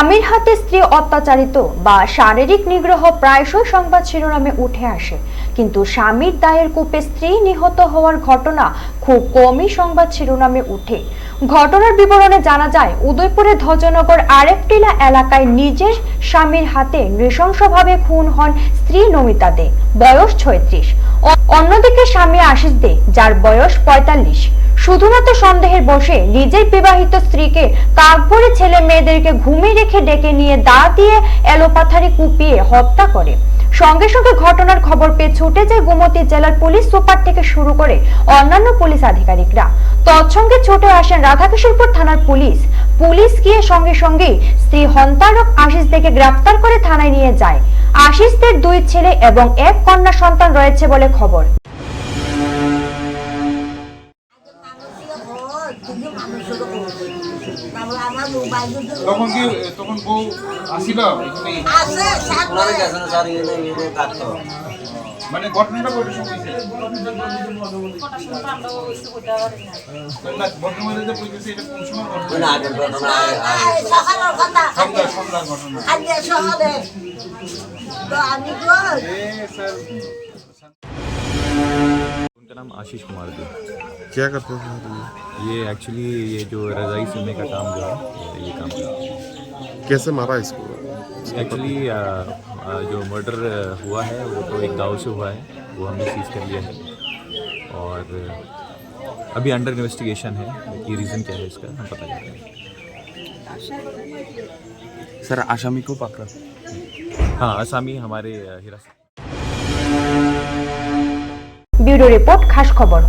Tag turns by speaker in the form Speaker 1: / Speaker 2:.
Speaker 1: স্বামীর হাতে স্ত্রী অত্যাচারিত বা শারীরিক নিগ্রহ প্রায়শই সংবাদ শিরোনামে উঠে আসে। কিন্তু স্বামীর দায়ের কূপে স্ত্রী নিহত হওয়ার ঘটনা খুব কমই সংবাদ শিরোনামে উঠে। ঘটনার বিবরণে জানা যায়, উদয়পুরের ধ্বজনগর আরেকটিলা এলাকায় নিজের স্বামীর হাতে নৃশংসভাবে খুন হন স্ত্রী নমিতা দে, বয়স ছয়ত্রিশ। অন্যদিকে স্বামী আশিস দে, যার বয়স পঁয়তাল্লিশ। শুধুমাত্র সন্দেহের বসে নিজের বিবাহিত স্ত্রীকে কাকভরে ছেলে মেয়েদেরকে ঘুমিয়ে রেখে ডেকে নিয়ে দা দিয়ে এলোপাথারি কুপিয়ে হত্যা করে। সঙ্গে সঙ্গে ঘটনার খবর পেয়ে ছুটে যায় গোমতী জেলার পুলিশ সুপার থেকে শুরু করে অন্যান্য পুলিশ আধিকারিকরা। তৎসঙ্গে ছুটে আসেন রাধাকিশোরপুর থানার পুলিশ। পুলিশ গিয়ে সঙ্গে সঙ্গে স্ত্রী হন্তারক আশিস দেখে গ্রেপ্তার করে থানায় নিয়ে যায়। আশিসদের দুই ছেলে এবং এক কন্যা সন্তান রয়েছে বলে খবর।
Speaker 2: তখন কি তখন বউ আসিল? মানে ঘটনাটা কয়টার সময় ঘটনা?
Speaker 3: মানে
Speaker 4: नाम आशीष कुमार थी
Speaker 5: क्या करते थे आप ये?
Speaker 4: एक्चुअली ये जो रज़ाई सुनने का काम जो है ये काम करते
Speaker 5: कैसे मारा इसको?
Speaker 4: एक्चुअली जो मर्डर हुआ है वो तो एक गाँव से हुआ है। वो हमने सीज कर लिया है। और अभी अंडर इन्वेस्टिगेशन है कि रीज़न क्या है इसका हम पता कर रहे हैं।
Speaker 5: सर आसामी को पकड़ा।
Speaker 4: हाँ आसामी हमारे हिरासत
Speaker 1: ব্যুরো রিপোর্ট খাস খবর।